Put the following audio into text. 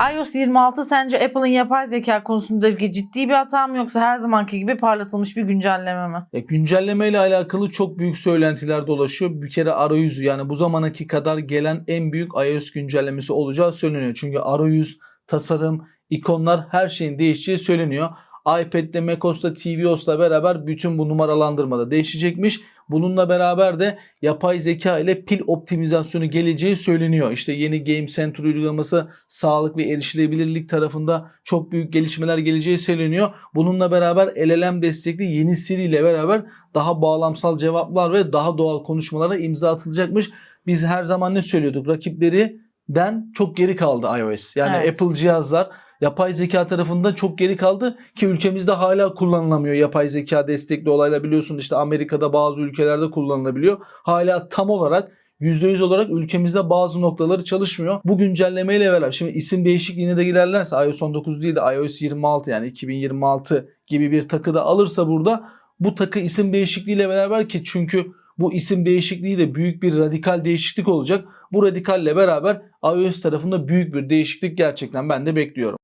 iOS 26 sence Apple'ın yapay zeka konusundaki ciddi bir hata mı yoksa her zamanki gibi parlatılmış bir güncelleme mi? Ya güncelleme ile alakalı çok büyük söylentiler dolaşıyor. Bir kere arayüzü yani bu zamanaki kadar gelen en büyük iOS güncellemesi olacağı söyleniyor. Çünkü arayüz, tasarım, ikonlar her şeyin değişeceği söyleniyor. iPad'de, macOS'ta, tvOS'la beraber bütün bu numaralandırmada değişecekmiş. Bununla beraber de yapay zeka ile pil optimizasyonu geleceği söyleniyor. İşte yeni Game Center uygulaması sağlık ve erişilebilirlik tarafında çok büyük gelişmeler geleceği söyleniyor. Bununla beraber LLM destekli yeni Siri ile beraber daha bağlamsal cevaplar ve daha doğal konuşmalara imza atılacakmış. Biz her zaman ne söylüyorduk? Rakiplerinden çok geri kaldı iOS. Yani Evet. Apple cihazlar yapay zeka tarafından çok geri kaldı ki ülkemizde hala kullanılamıyor yapay zeka destekli olaylar biliyorsun işte Amerika'da bazı ülkelerde kullanılabiliyor. Hala tam olarak %100 olarak ülkemizde bazı noktaları çalışmıyor. Bu güncellemeyle beraber şimdi isim değişikliğine de girerlerse iOS 19 değil de iOS 26 yani 2026 gibi bir takı da alırsa burada bu takı isim değişikliğiyle beraber ki çünkü bu isim değişikliği de büyük bir radikal değişiklik olacak. Bu radikalle beraber iOS tarafında büyük bir değişiklik gerçekten ben de bekliyorum.